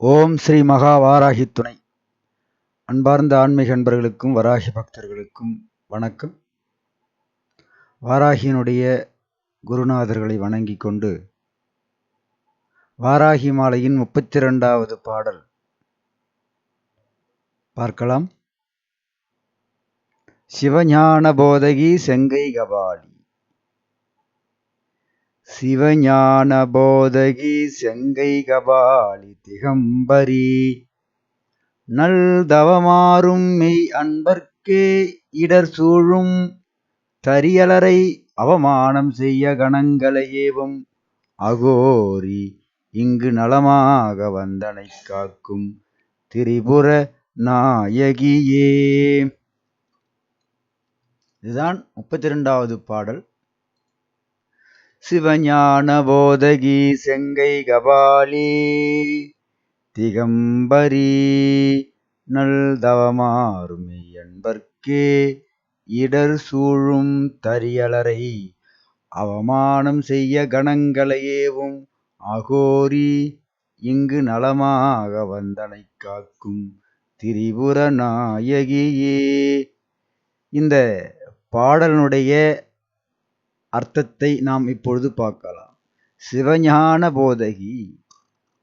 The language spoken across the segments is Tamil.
ஓம் ஸ்ரீ மகா வாராகி துணை. அன்பார்ந்த ஆன்மீக அன்பர்களுக்கும் வராகி பக்தர்களுக்கும் வணக்கம். வாராகியினுடைய குருநாதர்களை வணங்கி கொண்டு வாராகி மாலையின் முப்பத்தி ரெண்டாவது பாடல் பார்க்கலாம். சிவஞான போதகி செங்கை கபாலி. சிவஞான போதகி செங்கை கபாலி திகம்பரி. நல் தவமாறும் மெய் அன்பர்க்கே இடர் சூழும் தரியலரை அவமானம் செய்ய கணங்களை ஏவும் அகோரி இங்கு நலமாக வந்தனை காக்கும் திரிபுர நாயகியே. இதுதான் முப்பத்தி ரெண்டாவது பாடல். சிவஞான போதகி செங்கை கபாலி திகம்பரி நல் தவமாறுமை என்பர்க்கே இடர் சூழும் தரியலரை அவமானம் செய்ய கணங்களையேவும் அகோரி இங்கு நலமாக வந்தனை காக்கும் திரிபுர நாயகியே இந்த பாடலினுடைய அர்த்தத்தை நாம் இப்பொழுது பார்க்கலாம். சிவஞான போதகி.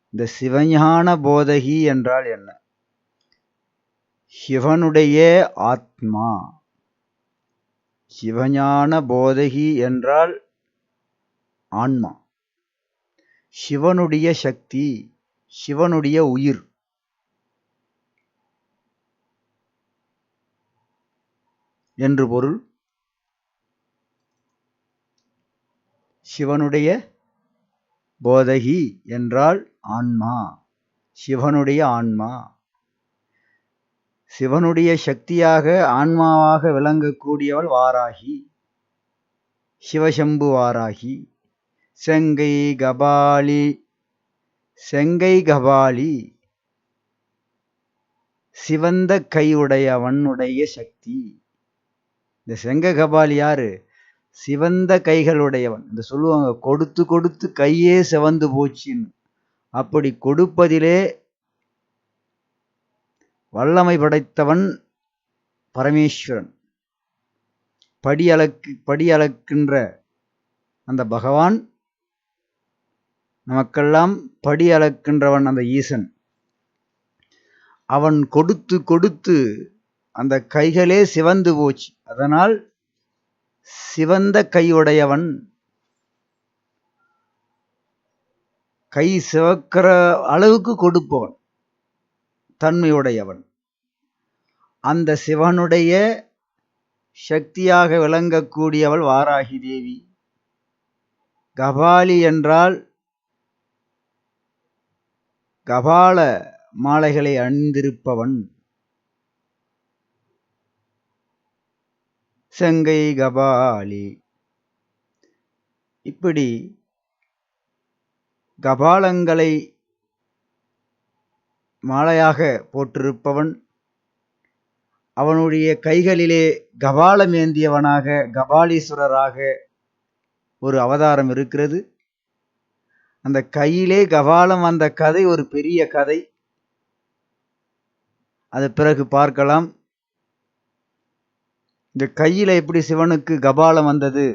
இந்த சிவஞான போதகி என்றால் என்ன? சிவனுடைய ஆத்மா. சிவஞான போதகி என்றால் ஆன்மா. சிவனுடைய சக்தி சிவனுடைய உயிர். என்று பொருள் சிவனுடைய போதகி என்றால் ஆன்மா. சிவனுடைய ஆன்மா. சிவனுடைய சக்தியாக ஆன்மாவாக விளங்கக்கூடியவள் வாராகி. சிவசம்பு வாராகி. செங்கை கபாலி. செங்கை கபாலி. சிவந்த கையுடையவனுடைய சக்தி. இந்த செங்க கபாலி யாரு? சிவந்த கைகளுடையவன். இந்த சொல்லுவாங்க கொடுத்து கொடுத்து கையே சிவந்து போச்சுன்னு. அப்படி கொடுப்பதிலே வல்லமை படைத்தவன் பரமேஸ்வரன். படி அளக்கு படி அளக்கின்ற அந்த பகவான் நமக்கெல்லாம் படி அளக்கின்றவன் அந்த ஈசன். அவன் கொடுத்து கொடுத்து அந்த கைகளே சிவந்து போச்சு. அதனால் சிவந்த கையுடையவன் கை சிவக்கிற அளவுக்கு கொடுப்பவன் தன்மையுடையவன். அந்த சிவனுடைய சக்தியாக விளங்கக்கூடியவள் வாராகி தேவி. கபாலி என்றால் கபால மாலைகளை அணிந்திருப்பவன். செங்கை கபாலி. இப்படி கபாலங்களை மாலையாக போட்டிருப்பவன் அவனுடைய கைகளிலே கபாலம் ஏந்தியவனாக கபாலீஸ்வரராக ஒரு அவதாரம் இருக்கிறது. அந்த கையிலே கபாலம் வந்த கதை ஒரு பெரிய கதை. அது பிறகு பார்க்கலாம். இந்த கையில் எப்படி சிவனுக்கு கபாலம் வந்தது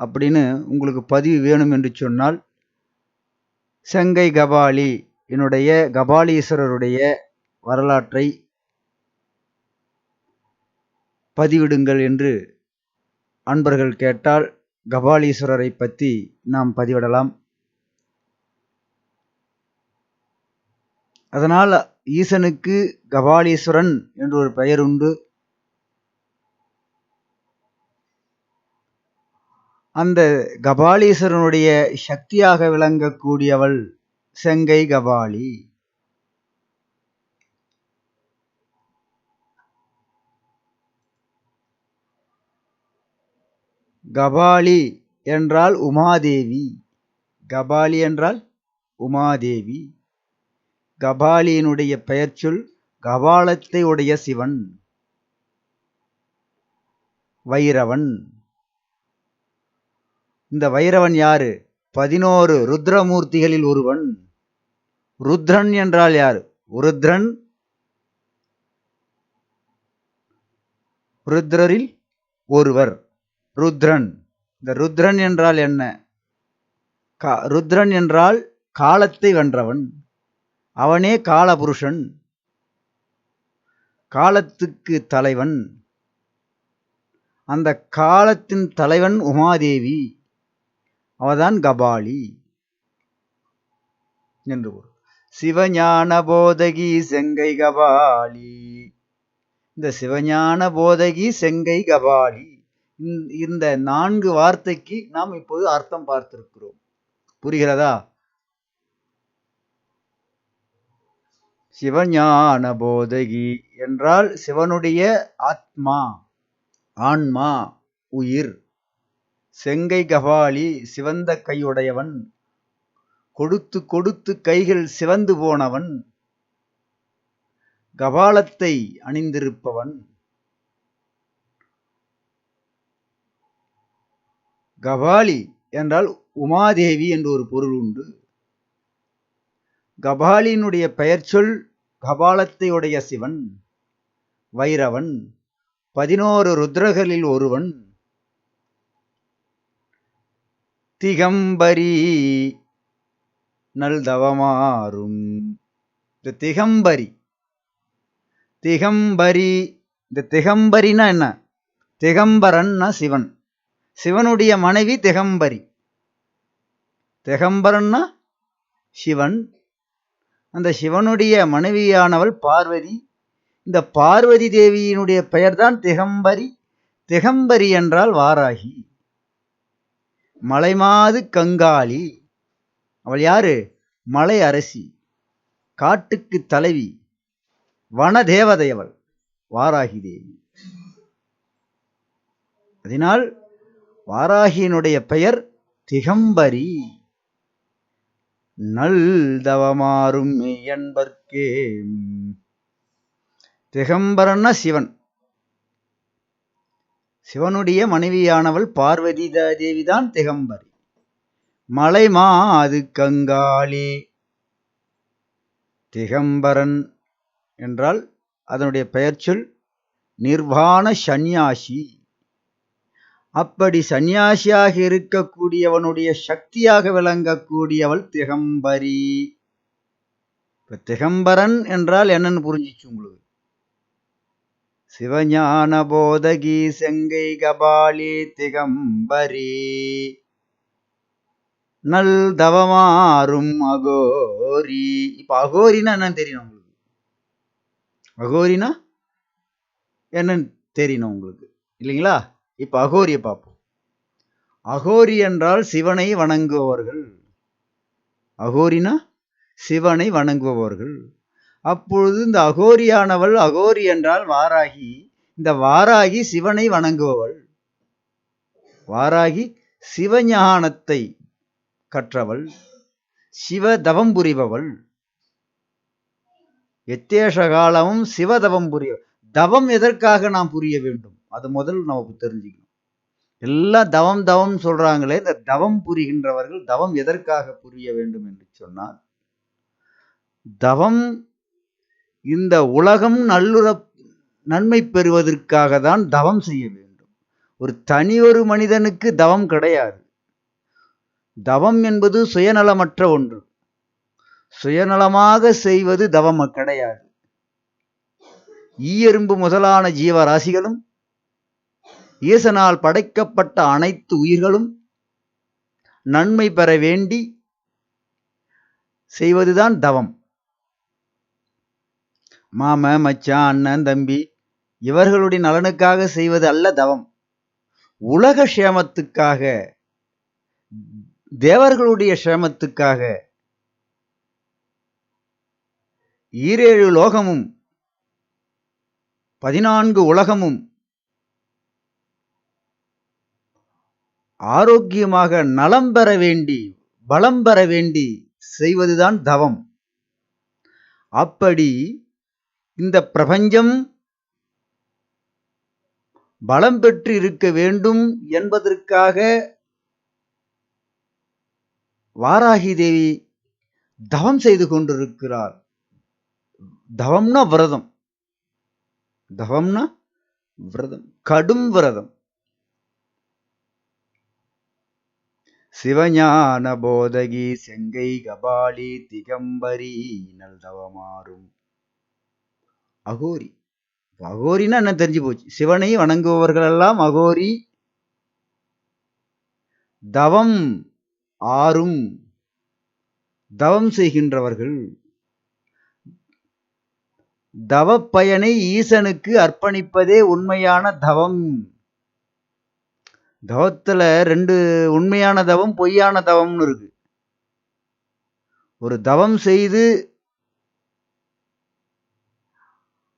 அப்படின்னு உங்களுக்கு பதிவு வேணும் என்று சொன்னால் செங்கை கபாலி என்னுடைய கபாலீஸ்வரருடைய வரலாற்றை பதிவிடுங்கள் என்று அன்பர்கள் கேட்டால் கபாலீஸ்வரரை பற்றி நாம் பதிவிடலாம். அதனால் ஈசனுக்கு கபாலீஸ்வரன் என்று ஒரு பெயர் உண்டு. அந்த கபாலீஸ்வரனுடைய சக்தியாக விளங்கக்கூடியவள் செங்கை கபாலி. கபாலி என்றால் உமாதேவி. கபாலி என்றால் உமாதேவி. கபாலியினுடைய பெயர்ச்சொல் கபாலத்தை உடைய சிவன் வைரவன். இந்த வைரவன் யாரு? பதினோரு ருத்ரமூர்த்திகளில் ஒருவன். ருத்ரன் என்றால் யார்? ருத்ரன். ருத்ரரில் ஒருவர். ருத்ரன். இந்த ருத்ரன் என்றால் என்ன? கா- ருத்ரன் என்றால் காலத்தை வென்றவன். அவனே காலபுருஷன். காலத்துக்கு தலைவன். அந்த காலத்தின் தலைவன் உமாதேவி. அவதான் கபாலி என்று பொருள். சிவஞான போதகி செங்கை கபாலி. இந்த சிவஞான போதகி செங்கை கபாலி. இந்த- இந்த நான்கு வார்த்தைக்கு நாம் இப்போது அர்த்தம் பார்த்திருக்கிறோம். புரிகிறதா? சிவஞான போதகி என்றால் சிவனுடைய ஆத்மா ஆன்மா உயிர். செங்கை கபாலி சிவந்த கையுடையவன். கொடுத்து கொடுத்து கைகள் சிவந்து போனவன். கபாலத்தை அணிந்திருப்பவன். கபாலி என்றால் உமாதேவி என்று ஒரு பொருள் உண்டு. கபாலியினுடைய பெயர் கபாலத்தை உடைய சிவன் வைரவன் பதினோரு ருத்ரகளில் ஒருவன். திகம்பரி நல்தவமாறும். இந்த திகம்பரி திகம்பரி இந்த திகம்பரினா என்ன? திகம்பரன்னா சிவன். சிவனுடைய மனைவி திகம்பரி. திகம்பரன்னா சிவன். அந்த சிவனுடைய மனைவியானவள் பார்வதி. இந்த பார்வதி தேவியினுடைய பெயர்தான் திகம்பரி. திகம்பரி என்றால் வாராகி. மலைமாது கங்காளி. அவள் யாரு? மலை அரசி. காட்டுக்கு தலைவி. வனதேவதை அவள். வாராகி தேவி அதனால் வாராகியினுடைய பெயர் திகம்பரி. நல்தவமாறும் மெய்யன்பர்க்கே திகம்பரன்னா சிவன். சிவனுடைய மனைவியானவள் பார்வதி தேவிதான் திகம்பரி. மலைமா அது கங்காளி. திகம்பரன் என்றால் அதனுடைய பெயர்ச்சொல் நிர்வாண சந்நியாசி. அப்படி சந்நியாசியாக இருக்கக்கூடியவனுடைய சக்தியாக விளங்கக்கூடியவள் திகம்பரி. இப்ப திகம்பரன் என்றால் என்னன்னு புரிஞ்சிச்சு உங்களுக்கு? சிவஞான போதகி செங்கை கபாலி திகம்பரி. நல் தவமாறும் அகோரி. இப்ப அகோரினா என்னன்னு தெரியணும் உங்களுக்கு? அகோரினா என்னன்னு தெரியணும் உங்களுக்கு? இல்லைங்களா? இப்ப அகோரியை பார்ப்போம். அகோரி என்றால் சிவனை வணங்குபவர்கள். அகோரினா சிவனை வணங்குபவர்கள். அப்பொழுது இந்த அகோரியானவள் அகோரி என்றால் வாராகி. இந்த வாராகி சிவனை வணங்குபவள். வாராகி சிவஞானத்தை கற்றவள். சிவ தவம் புரிபவள். எத்தேஷ காலமும் சிவதவம் புரிய தவம் எதற்காக நாம் புரிய வேண்டும்? அது முதல் நமக்கு தெரிஞ்சுக்கணும். எல்லாம் தவம் தவம் சொல்றாங்களே இந்த தவம் புரிகின்றவர்கள் தவம் எதற்காக புரிய வேண்டும் என்று சொன்னால் தவம் இந்த உலகம் நல்லுற நன்மை பெறுவதற்காக தான் தவம் செய்ய வேண்டும். ஒரு தனி ஒரு மனிதனுக்கு தவம் கிடையாது. தவம் என்பது சுயநலமற்ற ஒன்று. சுயநலமாக செய்வது தவம் கிடையாது. ஈயெறும்பு முதலான ஜீவராசிகளும் ஈசனால் படைக்கப்பட்ட அனைத்து உயிர்களும் நன்மை பெற வேண்டி செய்வதுதான் தவம். மாம மச்சான் அண்ணன் தம்பி இவர்களுடைய நலனுக்காக செய்வது அல்ல தவம். உலக சேமத்துக்காக தேவர்களுடைய சேமத்துக்காக ஈரேழு லோகமும் பதினான்கு உலகமும் ஆரோக்கியமாக நலம் பெற வேண்டி பலம் பெற வேண்டி செய்வதுதான் தவம். அப்படி இந்த பிரபஞ்சம் பலம் பெற்று இருக்க வேண்டும் என்பதற்காக வாராகி தேவி தவம் செய்து கொண்டிருக்கிறார். தவம்னா விரதம். தவம்னா விரதம். கடும் விரதம். சிவஞான போதகி செங்கை கபாலி திகம்பரி நல்தவமாறும் அகோரி. அகோரின்னா என்ன தெரிஞ்சு போச்சு? சிவனை வணங்குபவர்கள் எல்லாம் அகோரி. தவம் ஆறும். தவம் செய்கின்றவர்கள். தவப்பயனை ஈசனுக்கு அர்ப்பணிப்பதே உண்மையான தவம். தவத்துல ரெண்டு உண்மையான தவம் பொய்யான தவம்னு இருக்கு. ஒரு தவம் செய்து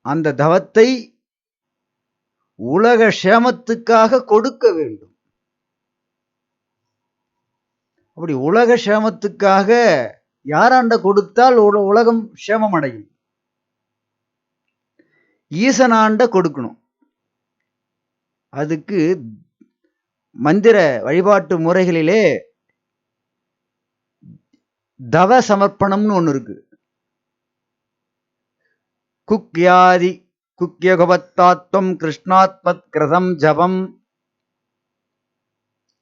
அந்த தவத்தை உலக சேமத்துக்காக கொடுக்க வேண்டும். அப்படி உலக சேமத்துக்காக யாராண்ட கொடுத்தால் உல- உலகம் சேமம் அடையும் ஈசனாண்ட கொடுக்கணும். அதுக்கு மந்திர வழிபாட்டு முறைகளிலே தவ சமர்ப்பணம்னு ஒன்று இருக்கு. குக்யாதி குக்யகவத்தாத்வம் கிருஷ்ணாத்மத் கிரதம் ஜபம்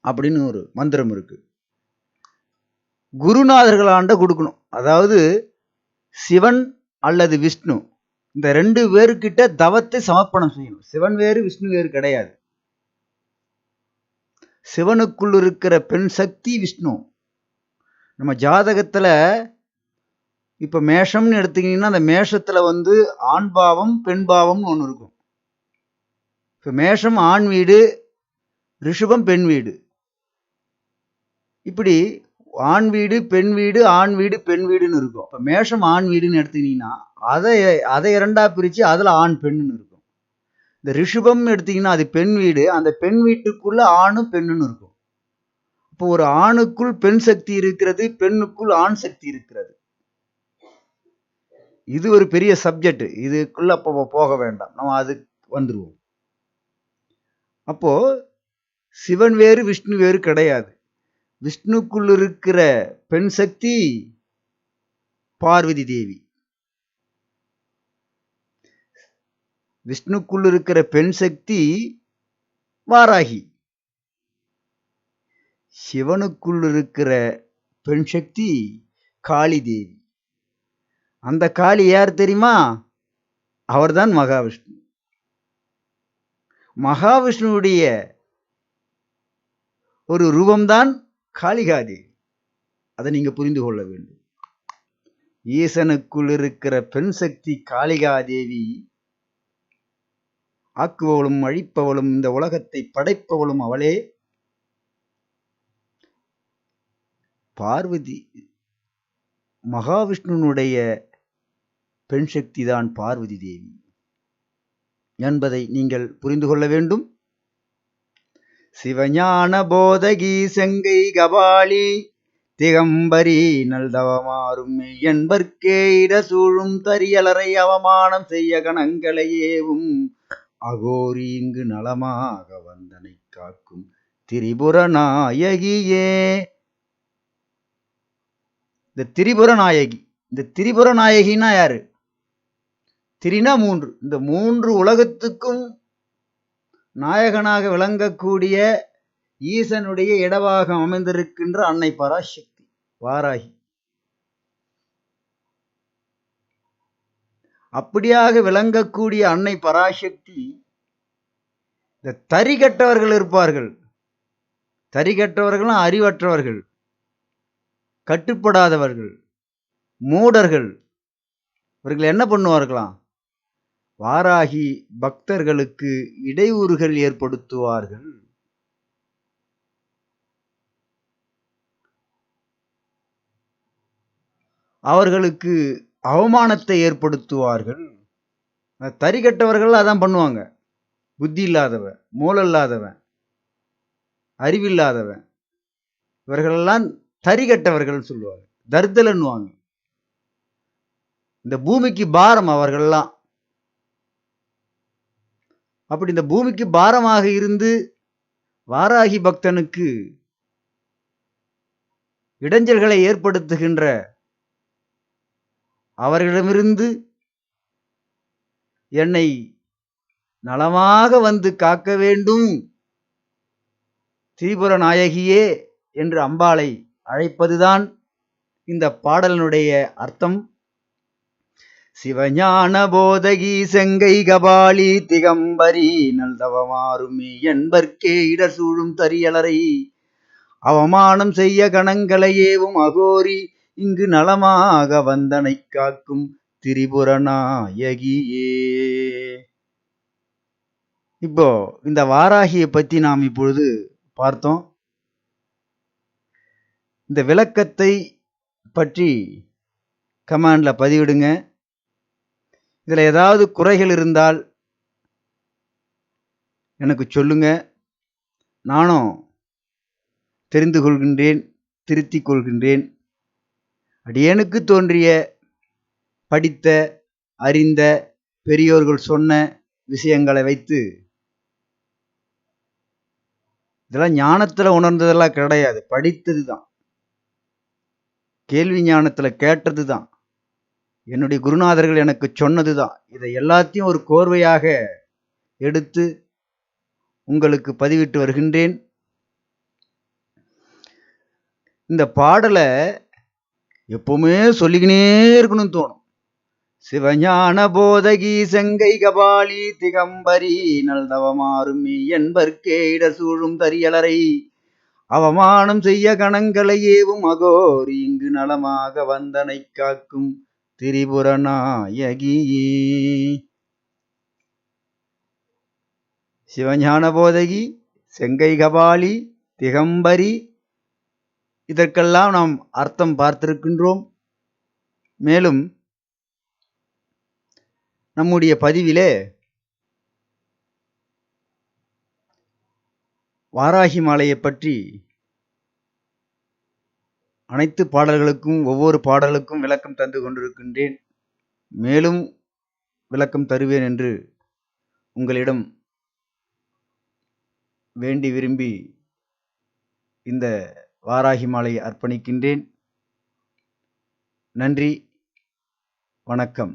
அப்படின்னு ஒரு மந்திரம் இருக்கு. குருநாதர்களாண்ட கொடுக்கணும். அதாவது சிவன் அல்லது விஷ்ணு இந்த ரெண்டு பேருக்கிட்ட தவத்தை சமர்ப்பணம் செய்யணும். சிவன் வேறு விஷ்ணு வேறு கிடையாது. சிவனுக்குள் இருக்கிற பெண் சக்தி விஷ்ணு. நம்ம ஜாதகத்துல இப்போ மேஷம்னு எடுத்தீங்கன்னா அந்த மேஷத்தில் வந்து ஆண் பாவம் பெண் பாவம்னு ஒன்று இருக்கும். இப்போ மேஷம் ஆண் வீடு ரிஷபம் பெண் வீடு. இப்படி ஆண் வீடு பெண் வீடு ஆண் வீடு பெண் வீடுன்னு இருக்கும். இப்போ மேஷம் ஆண் வீடுன்னு எடுத்தீங்கன்னா அதை அதை இரண்டாக பிரித்து அதில் ஆண் பெண்ணுன்னு இருக்கும். இந்த ரிஷபம் எடுத்தீங்கன்னா அது பெண் வீடு அந்த பெண் வீட்டுக்குள்ளே ஆணும் பெண்ணுன்னு இருக்கும். இப்போ ஒரு ஆணுக்குள் பெண் சக்தி இருக்கிறது பெண்ணுக்குள் ஆண் சக்தி இருக்கிறது. இது ஒரு பெரிய சப்ஜெக்ட் இதுக்குள்ள அப்போ போக வேண்டாம். நம்ம அதுக்கு வந்துடுவோம் அப்போ சிவன் வேறு விஷ்ணு வேறு கிடையாது. விஷ்ணுக்குள் இருக்கிற பெண் சக்தி பார்வதி தேவி. விஷ்ணுக்குள் இருக்கிற பெண் சக்தி வாராகி. சிவனுக்குள் இருக்கிற பெண் சக்தி காளி தேவி. அந்த காளி யார் தெரியுமா? அவர்தான் மகாவிஷ்ணு. மகாவிஷ்ணுவுடைய ஒரு ரூபம்தான் காளிகாதி. அதை நீங்க புரிந்து கொள்ள வேண்டும். ஈசனுக்குள் இருக்கிற பெண் சக்தி காளிகாதேவி ஆக்குபவளும் அழிப்பவளும் இந்த உலகத்தை படைப்பவளும் அவளே. பார்வதி மகாவிஷ்ணுனுடைய பெண் சக்திதான் பார்வதி தேவி. என்பதை நீங்கள் புரிந்து கொள்ள வேண்டும். சிவஞான போதகி செங்கை கபாலி திகம்பரி நல்தவமாறும் என்பர்க்கே இட சூழும் தரியலரை அவமானம் செய்ய கணங்களை ஏவும். அகோரி இங்கு நலமாக வந்தனை காக்கும் திரிபுர நாயகியே. இந்த திரிபுர நாயகி இந்த திரிபுர நாயகின்னா யாரு? திரினா மூன்று. இந்த மூன்று உலகத்துக்கும் நாயகனாக விளங்கக்கூடிய ஈசனுடைய இடவாக அமைந்திருக்கின்ற அன்னை பராசக்தி வாராகி. அப்படியாக விளங்கக்கூடிய அன்னை பராசக்தி இந்த தறி கட்டவர்கள் இருப்பார்கள். தறி கட்டவர்களும் அறிவற்றவர்கள் கட்டுப்படாதவர்கள் மூடர்கள். இவர்கள் என்ன பண்ணுவார்களாம்? வாராகி பக்தர்களுக்கு இடையூறுகள் ஏற்படுத்துவார்கள். அவர்களுக்கு அவமானத்தை ஏற்படுத்துவார்கள். தரிகட்டவர்கள் அதான் பண்ணுவாங்க. புத்தி இல்லாதவன் மூல இல்லாதவன் அறிவில்லாதவன். இவர்களெல்லாம் தரிகட்டவர்கள் சொல்லுவாங்க. தர்தலன்னுவாங்க இந்த பூமிக்கு பாரம் அவர்கள்லாம். அப்படி இந்த பூமிக்கு பாரமாக இருந்து வாராகி பக்தனுக்கு இடைஞ்சல்களை ஏற்படுத்துகின்ற அவர்களிடமிருந்து என்னை நலமாக வந்து காக்க வேண்டும். திரிபுர நாயகியே என்று அம்பாளை அழைப்பதுதான் இந்த பாடலினுடைய அர்த்தம். சிவஞான போதகி செங்கை கபாலி திகம்பரி நல்தவமாறுமி என்பர்க்கே இடர் சூழும் தரியலரை. அவமானம் செய்ய கணங்களையேவும் அகோரி இங்கு நலமாக வந்தனை காக்கும் திரிபுரநாயகியே இப்போ இந்த வாராகியை பத்தி நாம் இப்பொழுது பார்த்தோம். இந்த விளக்கத்தை பற்றி கமாண்ட்ல பதிவிடுங்க. இதில் ஏதாவது குறைகள் இருந்தால் எனக்கு சொல்லுங்க. நானும் தெரிந்து கொள்கின்றேன் திருத்திக் கொள்கின்றேன். அடியேனுக்கு தோன்றிய படித்த அறிந்த பெரியோர்கள் சொன்ன விஷயங்களை வைத்து இதெல்லாம் ஞானத்தில் உணர்ந்ததெல்லாம் கிடையாது. படித்தது தான் கேள்வி ஞானத்தில் கேட்டது தான் என்னுடைய குருநாதர்கள் எனக்கு சொன்னது தான் இதை எல்லாத்தையும் ஒரு கோர்வையாக எடுத்து உங்களுக்கு பதிவிட்டு வருகின்றேன். இந்த பாடலை எப்பவுமே சொல்லிக்கினே இருக்கணும்னு தோணும். சிவஞான போதகி செங்கை கபாலி திகம்பரி நல்தவமாறுமி என்பர்க்கே இட சூழும் தரியலரை அவமானம் செய்ய கணங்களை ஏவும் அகோரி இங்கு நலமாக வந்தனை காக்கும் திரிபுரநாயகியே சிவஞான போதகி செங்கை கபாலி திகம்பரி. இதற்கெல்லாம் நாம் அர்த்தம் பார்த்திருக்கின்றோம். மேலும் நம்முடைய பதிவிலே வாராகி மாலையை பற்றி அனைத்து பாடல்களுக்கும் ஒவ்வொரு பாடலுக்கும் விளக்கம் தந்து கொண்டிருக்கின்றேன். மேலும் விளக்கம் தருவேன் என்று உங்களிடம் வேண்டி விரும்பி இந்த வாராகி மாலை அர்ப்பணிக்கின்றேன். நன்றி. வணக்கம்.